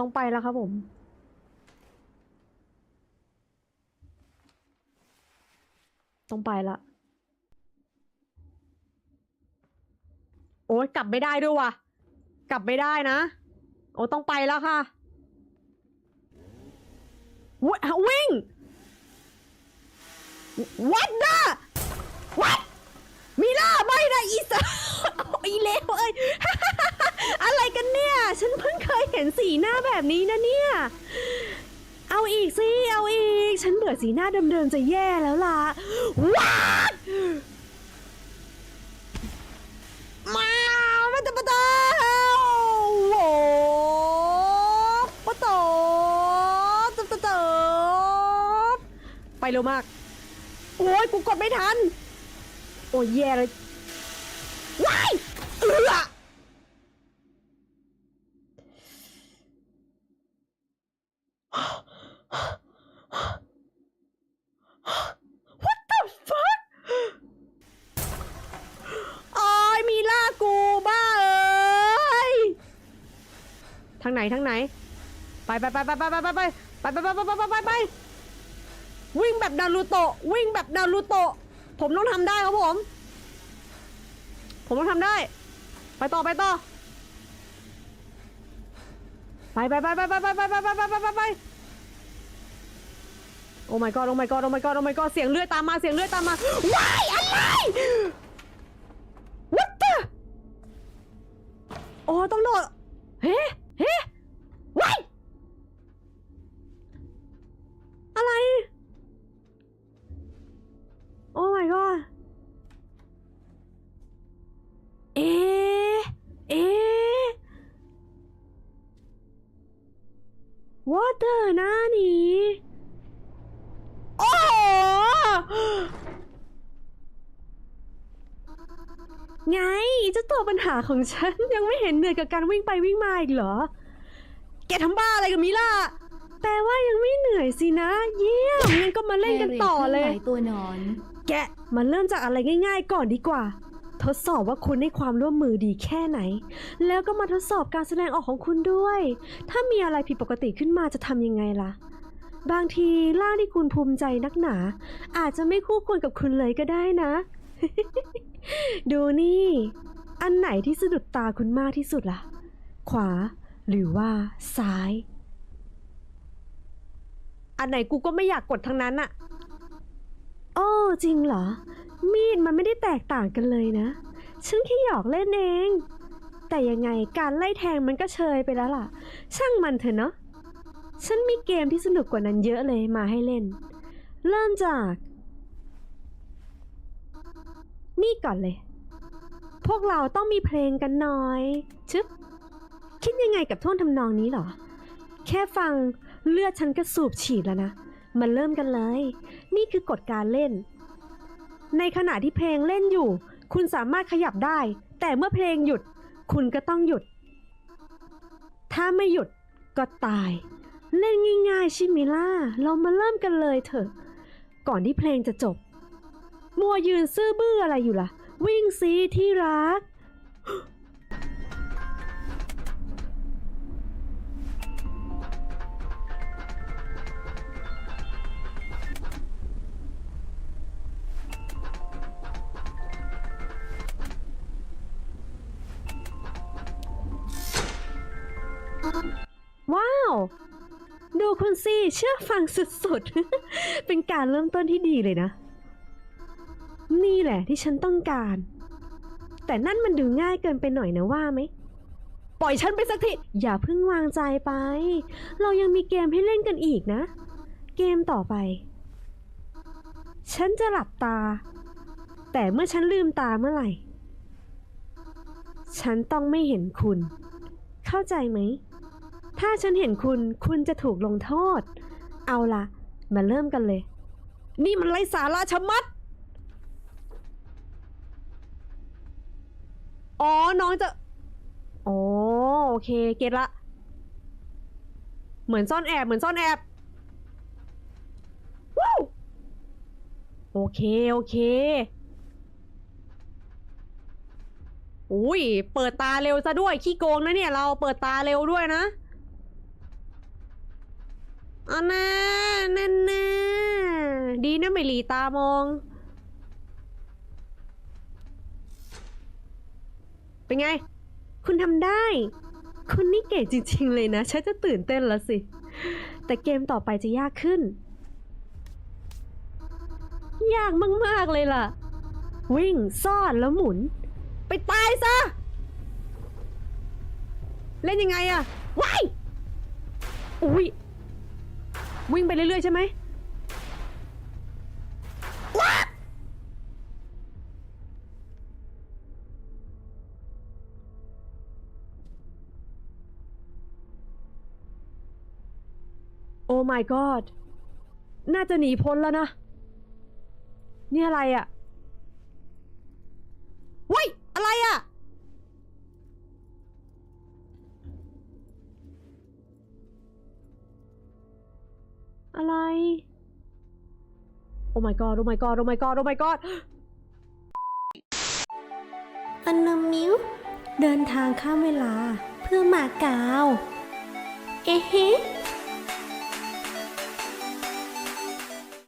ต้องไปแล้วครับผม ต้องไปละ โอ๊ยกลับไม่ได้ด้วยว่ะ กลับไม่ได้นะ โอ้ต้องไปแล้วค่ะววิ่ง What the What มิล่าไม่นะอีส อีเลวเอ้ย อะไรกันเนี่ย ฉันเพิ่งเคยเห็นสีหน้าแบบนี้นะเนี่ย เอาอีกสิ เอาอีก ฉันเบื่อสีหน้าเดิมๆจะแย่แล้วล่ะ What มามาตะปตาโอ้ปะโตตะตะตไปเร็วมาก โอ้ยกูกดไม่ทัน โอ้ยแย่เลยว้ายเอือ What the fuck โอ้ยมีล่ากูบ้าเอ้ย ทางไหนทางไหนไปไปไปไปไปไปไปไปไปไปไปไปไปไปไปวิ่งแบบนารูโตะวิ่งแบบนารูโตะผมต้องทำได้ครับผม ผมต้องทำได้ ไปต่อไปต่อไปไปไปไปไปไปไปไปไปไปไปไปโอ้ my god โอ้ my god โอ้ my god โอ้ my god เสียงเลือดตามมาเสียงเลือดตามมาว้ายอะไร what the โอ้ต้องโดด what the หน้านี้โอ้โหไงเจ้าตัวปัญหาของฉัน ยังไม่เห็นเหนื่อยกับการวิ่งไปวิ่งมาอีกเหรอ แกทำบ้าอะไรกับมิล่ะแปลว่ายังไม่เหนื่อยสินะ เยี่ยมงั้นก็มาเล่นกันต่อเลยแครี่ครื่องหมายตัวหนอน แกะมาเริ่มจากอะไรง่าย ๆ ก่อนดีกว่า ทดสอบว่าคุณให้ความร่วมมือดีแค่ไหน แล้วก็มาทดสอบการแสดงออกของคุณด้วย ถ้ามีอะไรผิดปกติขึ้นมาจะทำยังไงล่ะ บางทีร่างที่คุณภูมิใจนักหนา อาจจะไม่คู่ควรกับคุณเลยก็ได้นะ ดูนี่ อันไหนที่สะดุดตาคุณมากที่สุดล่ะ ขวา หรือว่า ซ้าย อันไหนกูก็ไม่อยากกดทั้งนั้นอะโอ้จริงเหรอ มีดมันไม่ได้แตกต่างกันเลยนะ ฉันแค่หยอกเล่นเอง แต่ยังไงการไล่แทงมันก็เชยไปแล้วล่ะ ช่างมันเถอะเนาะ ฉันมีเกมที่สนุกกว่านั้นเยอะเลยมาให้เล่น เริ่มจาก นี่ก่อนเลย พวกเราต้องมีเพลงกันหน่อย ชึบ คิดยังไงกับท่วงทำนองนี้เหรอ แค่ฟังเลือดฉันก็สูบฉีดแล้วนะมาเริ่มกันเลย นี่คือกฎการเล่น ในขณะที่เพลงเล่นอยู่ คุณสามารถขยับได้ แต่เมื่อเพลงหยุด คุณก็ต้องหยุด ถ้าไม่หยุดก็ตาย เล่นง่ายๆชิมิล่า เรามาเริ่มกันเลยเถอะ ก่อนที่เพลงจะจบ มัวยืนซื่อบื้ออะไรอยู่ล่ะ วิ่งซีที่รัก ว้าว ดูคุณสิเชื่อฟังสุดๆ เป็นการเริ่มต้นที่ดีเลยนะ นี่แหละที่ฉันต้องการ แต่นั่นมันดูง่ายเกินไปหน่อยนะว่าไหม ปล่อยฉันไปสักที อย่าเพิ่งวางใจไป เรายังมีเกมให้เล่นกันอีกนะ เกมต่อไป ฉันจะหลับตา แต่เมื่อฉันลืมตาเมื่อไหร่ ฉันต้องไม่เห็นคุณ เข้าใจไหม ถ้าฉันเห็นคุณ คุณจะถูกลงโทษ เอาละมาเริ่มกันเลย นี่มันไรสาระชะมัด อ๋อ น้องจะ อ๋อ โอเค เก็ตละ เหมือนซ่อนแอบ เหมือนซ่อนแอบว้าวโอเค โอเคอุ้ย เปิดตาเร็วซะด้วย ขี้โกงนะเนี่ย เราเปิดตาเร็วด้วยนะ อันน่ะนั่นน่ดีนะไม่หลีตามอง เป็นไง คุณทำได้ คุณนี่เก่งจริง ๆ เลยนะ ฉันจะตื่นเต้นแล้วสิ แต่เกมต่อไปจะยากขึ้น ยากมาก ๆ เลยล่ะ วิ่งซ่อนแล้วหมุน ไปตายซะ เล่นยังไงอะว้าย อุ้ย วิ่งไปเรื่อยๆใช่ไหมโอ้ my god น่าจะหนีพ้นแล้วนะ นี่อะไรอะ่ะ อะไร โอ้ my god โอ้ my god โอ้ my god โอ้ my god อันนามิวเดินทางข้ามเวลาเพื่อมาเกาว เอ๊ะ